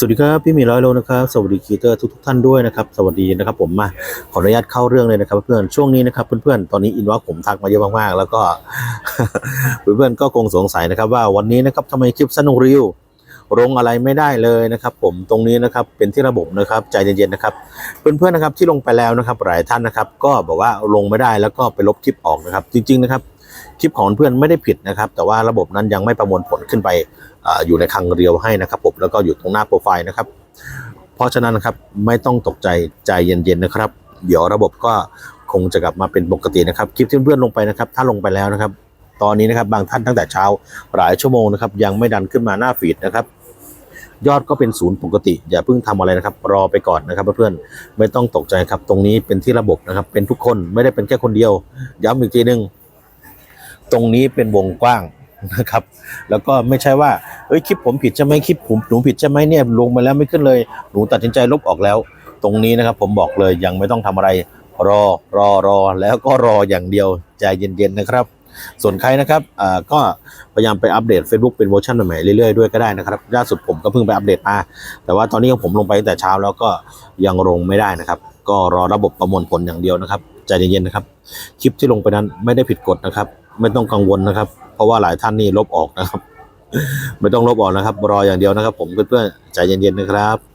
สวัสดีครับพี่มีร้อยโลนะครับสวัสดีคีเตอร์ทุกทท่านด้วยนะครับสวัสดีนะครับผมมาขออนุญาตเข้าเรื่องเลยนะครับเพื่อนช่วงนี้นะครับเพื่อนๆตอนนี้อินว่าผมทักมาเยอะมากๆแล้วก็เพื่อนๆก็คงสงสัยนะครับว่าวันนี้นะครับทำไมคลิปสนุกรีว ลงอะไรไม่ได้เลยนะครับ ผมตรงนี้นะครับเป็นที่ระบบนะครับใจเย็นๆนะครับเพื่อนๆนะครับที่ลงไปแล้วนะครับหลายท่านนะครับ ก็บอกว่าลงไม่ได้แล้วก็ไปลบคลิปออกนะครับ จริง ๆนะครับคลิปของเพื่อนไม่ได้ผิดนะครับ แต่ว่าระบบนั้นยังไม่ประมวลผลขึ้นไปออยู่ในคลังเรียวให้นะครับผมแล้วก็อยู่ตรงหน้าโปรไฟล์นะครับ เพราะฉะนั้นนะครับไม่ต้องตกใจใจเย็นๆนะครับ เดี๋ยวระบบก็คงจะกลับมาเป็นปกตินะครับ คลิปที่เพื่อนลงไปนะครับ ถ้าลงไปแล้วนะครับ ตอนนี้นะครับบางท่านตั้งแต่เช้าหลายชั่วโมงนะครับ ยังไม่ดันขึ้นมาหน้าฟีดนะครับ ยอดก็เป็นศูนย์ปกติ อย่าเพิ่งทำอะไรนะครับ รอไปก่อนนะครับเพื่อนๆไม่ต้องตกใจครับ ตรงนี้เป็นที่ระบบนะครับ เป็นทุกคนไม่ได้เป็นแค่คนเดียว ย้ำอีกทีหนึง ตรงนี้เป็นวงกว้างนะครับ แล้วก็ไม่ใช่ว่าเอ้ยคลิปผมผิดใช่ไหมคลิปผมหนูผิดใช่ไหมเนี่ยลงมาแล้วไม่ขึ้นเลยหนูตัดสินใจลบออกแล้ว ตรงนี้นะครับ ผมบอกเลยยังไม่ต้องทำอะไร รอรอรอแล้วก็รออย่างเดียวใจเย็นๆนะครับ ส่วนใครนะครับอ่าก็พยายามไปอัปเดต Facebook เป็นเวอร์ชันใหม่เรื่อยๆด้วยก็ได้นะครับล่าสุดผมก็เพิ่งไปอัปเดตมา แต่ว่าตอนนี้ของผมลงไปตั้งแต่เช้าแล้วก็ยังลงไม่ได้นะครับ ก็รอระบบประมวลผลอย่างเดียวนะครับใจเย็นๆนะครับ คลิปที่ลงไปนั้นไม่ได้ผิดกฎนะครับ ไม่ต้องกังวลนะครับ เพราะว่าหลายท่านนี่ลบออกนะครับ ไม่ต้องลบออกนะครับ รออย่างเดียวนะครับ ผมเพื่อนๆใจเย็นๆนะครับ